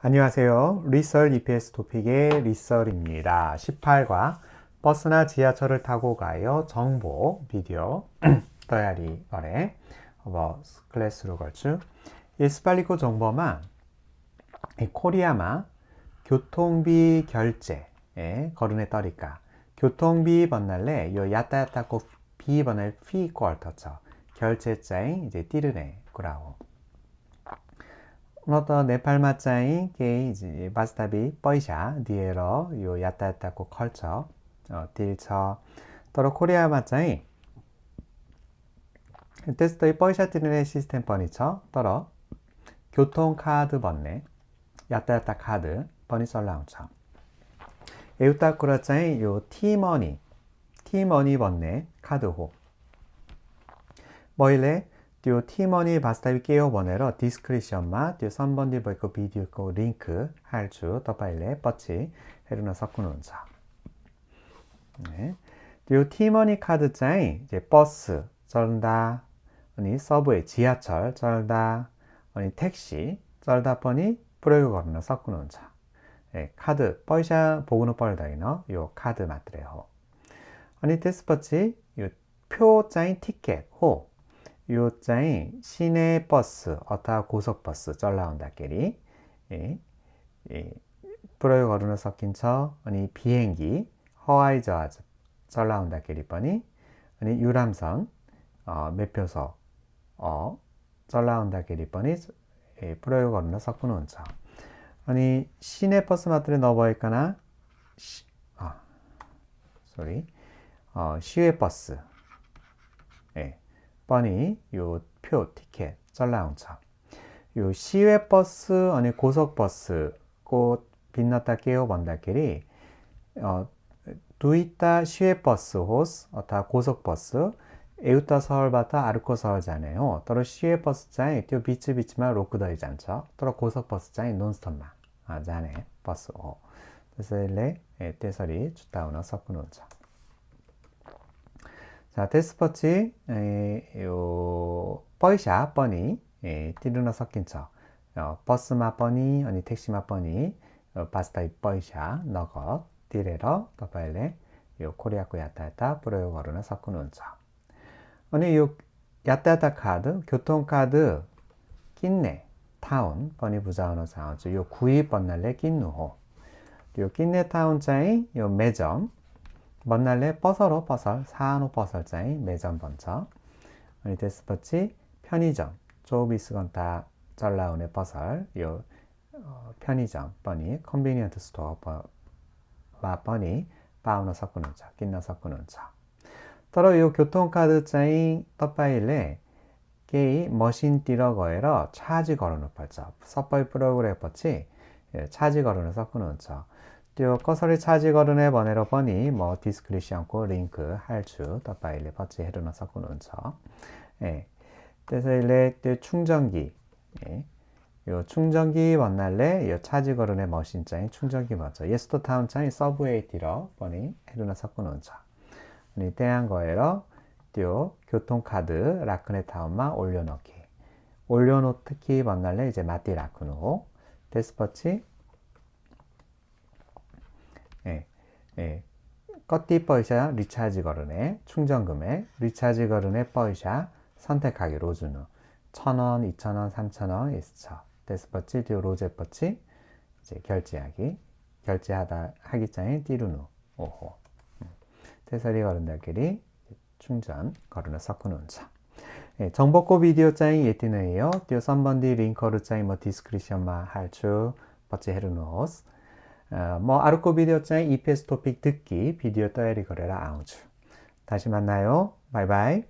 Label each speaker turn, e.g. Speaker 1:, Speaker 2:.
Speaker 1: 안녕하세요. 리썰 EPS 토픽의 리썰입니다. 18과 버스나 지하철을 타고 가요. 정보 비디오 떠야리 거래 뭐 클래스로 걸추 예스팔리코 정보만 이 코리아마 교통비 결제 에 거르네 떠리까 교통비 번날래 요 야따야따고 비 번날 피 꼴 터쳐 결제자인 이제 띠르네 꾸라오 너도 네팔 마짜인 게 이제 바스타비 뻐이샤 디에러 요 야따야따고 컬처 어, 딜처. 또로 코리아 마짜인 테스트의 뻐이샤 띠르네 시스템 퍼니처. 또로 교통 카드 번네 야따야따 카드 버니 썰라운처. 에우따 꾸라짜인 요 티머니 티머니 번네 카드호. 뭐일래 tiu 팀원이 바스타비 깨어 보내러 디스크리션마 tiu 선번디 보이고 비디오 고 링크 할주 더파일레 버치 헤르나 섞어놓은 자. 네. tiu 팀원이 카드 짜이 이제 버스 쩔다 아니 서브웨이 지하철 쩔다 아니 택시 쩔다 보니 프로요 걸나 섞어놓은 자. 네. 카드 뻘샤 보그노 뻘다이너 요 카드 맞드래요. 아니 테스퍼치 요 표 짜인 티켓 호 요 자이 시내 버스, 어타 고속버스, 쩔라온다끼리. 예, 예, 프로요 거르노 섞인 쳐, 아니 비행기, 허와이 저하즈, 쩔라온다끼리 뻔히. 아니 유람선, 어, 매표소, 어, 쩔라온다끼리 뻔히. 예, 프로요 거르노 섞은 온쳐. 아니 시내 버스 마트에 넣어버릴까나, 시, 아, 소리, 어, 시외 버스, 예. 뻔히 요표 티켓 썰라운처 요 시외 버스 아니 고속 버스 꼭 빛났다 깨어 본다끼리 어 두이따 시외 버스 호스 어타 고속 버스 에우따 서울바타 아르코 서울잖아요. 또로 시외 버스 장이 또 비치 비치만 로크더이 잔처. 또로 고속 버스 아 오. 그래서 일레 떼서리 주다우나 섞어놓자. 자, 테스퍼치 요 뻐이샤 뻔히 예, 띠르나 섞인 척. 어, 버스마 뻔히 아니 택시마 뻔히 어, 바스타 이 뻐이샤 너거 띠레러 더파일레 요 코리아코 야타야타 프로요 거르나 섞어놓은 척. 아니 요 야타야타 카드 교통카드 낀네 타운 뻔히 부자언어 사원주 요 구입 번날레 낀누호. 요 낀네 타운 짜이 요 매점 먼날레 버서로 버설. 사노 버설자이 매점 번처 아니 데스퍼치 편의점. 조비스건타 쩔라운의 버설. 요 어, 편의점 뻔히 컨비니언트 스토어 마 뻔히 바우너 섞으는처 낀나 섞으는처 따로 요 교통카드 짜이 떡바일레 게이 머신 띠러 거에러 차지 걸어놓 펄처 섭벌 프로그램 뻗치 차지 걸어놓 섞 띄웠고 서리 차지 거르네 번외로 보니 뭐 디스크리시 않고 링크 할주 더바일리 버치 헤르너 서군 운처 예. 그래서 일레 때 충전기. 예. 요 충전기 만날래 요 차지 거르네 머신장인 충전기 먼저. 예스터 타운 장인 서브웨이 디러 보니 헤르너 서군 운처 아니 대한 거에로 띄워 교통카드 라크네 타운만 올려놓기. 올려놓기 만날래 이제 마띠 라크노. 데스퍼치 예. 껐디 버이샤 리차지 거른에 충전 금액 리차지 거른에 버이샤 선택하기 로즈누. 천원, 이천원, 삼천원 있어 데스퍼치 듀 로제퍼치. 이제 결제하기 결제하다 하기 전에 띠루누. 오호. 음. 대사리 거른다끼리 충전 거르는 섞어놓자 예, 정보고 비디오 짜인 예티너이요. 띠오 3번디 링커르 짜인 뭐 디스크리션마 할추 버치 헤르노스 어, 뭐 아르코 비디오 짜인 EPS 토픽 듣기 비디오 떠야리 거래라 아우주. 다시 만나요. 바이바이.